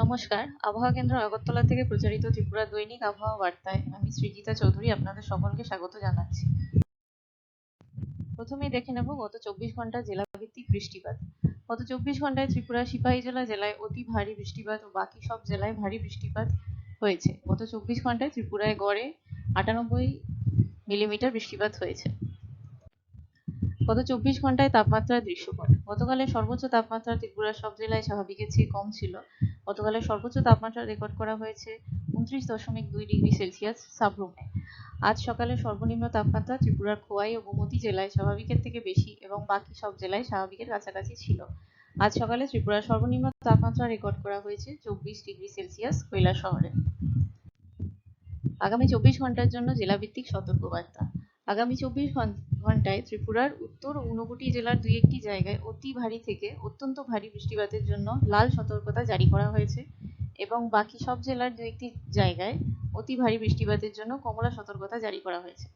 নমস্কার। আবহাওয়া কেন্দ্র আগরতলা থেকে প্রচারিত ত্রিপুরা দৈনিক আবহাওয়া বার্তায় আমি সৃজিতা চৌধুরী আপনাদের সকলকে স্বাগত জানাচ্ছি। প্রথমেই দেখে নেব গত চব্বিশ ঘণ্টা জেলাভিত্তিক বৃষ্টিপাত। গত চব্বিশ ঘন্টায় ত্রিপুরা সিপাহীজলা জেলায় অতি ভারী বৃষ্টিপাত ও বাকি সব জেলায় ভারী বৃষ্টিপাত হয়েছে। গত চব্বিশ ঘন্টায় ত্রিপুরায় গড়ে আটানব্বই মিলিমিটার বৃষ্টিপাত হয়েছে। গত চব্বিশ ঘন্টায় তাপমাত্রার দৃশ্যপট। গতকালের সর্বোচ্চ তাপমাত্রা ত্রিপুরার সব জেলায় স্বাভাবিকের চেয়ে কম ছিল। গতকালের সর্বোচ্চ তাপমাত্রা রেকর্ড করা হয়েছে উনত্রিশ দশমিক দুই ডিগ্রি সেলসিয়াস সাবরুমে। আজ সকালে সর্বনিম্ন তাপমাত্রা ত্রিপুরার খোয়াই ও গোমতী জেলায় স্বাভাবিকের থেকে বেশি এবং বাকি সব জেলায় স্বাভাবিকের কাছাকাছি ছিল। আজ সকালে ত্রিপুরার সর্বনিম্ন তাপমাত্রা রেকর্ড করা হয়েছে চব্বিশ ডিগ্রি সেলসিয়াস কৈলা শহরে। আগামী চব্বিশ ঘণ্টার জন্য জেলাভিত্তিক সতর্কবার্তা। আগামী চব্বিশ ঘন্টায় ত্রিপুরার উত্তর ঊনকোটি জেলার দুই একটি জায়গায় অতি ভারী থেকে অত্যন্ত ভারী বৃষ্টিপাতের জন্য লাল সতর্কতা জারি করা হয়েছে এবং বাকি সব জেলার দু একটি জায়গায় অতি ভারী বৃষ্টিপাতের জন্য কমলা সতর্কতা জারি করা হয়েছে।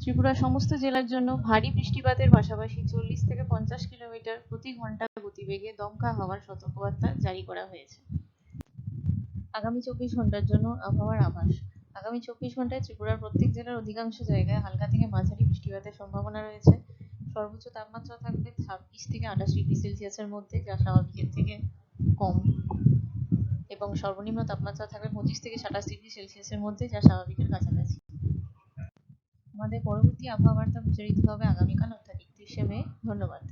ত্রিপুরার সমস্ত জেলার জন্য ভারী বৃষ্টিপাতের পাশাপাশি চল্লিশ থেকে পঞ্চাশ কিলোমিটার প্রতি ঘণ্টা গতিবেগে দমকা হওয়ার সতর্কবার্তা জারি করা হয়েছে। আগামী চব্বিশ ঘণ্টার জন্য আবহাওয়ার আভাস। আগামী চব্বিশ ঘন্টায় ত্রিপুরার প্রত্যেক জেলার অধিকাংশ জায়গায় হালকা থেকে মাঝারি বৃষ্টিপাতের সম্ভাবনা রয়েছে। সর্বোচ্চ তাপমাত্রা থাকবে ছাব্বিশ থেকে আঠাশ ডিগ্রি সেলসিয়াসের মধ্যে, যা স্বাভাবিকের থেকে কম। এবং সর্বনিম্ন তাপমাত্রা থাকবে পঁচিশ থেকে সাতাশ ডিগ্রি সেলসিয়াসের মধ্যে, যা স্বাভাবিকের কাছাকাছি। আমাদের পরবর্তী আবহাওয়া বার্তা প্রচারিত হবে আগামীকাল, অর্থাৎ একত্রিশে মে। ধন্যবাদ।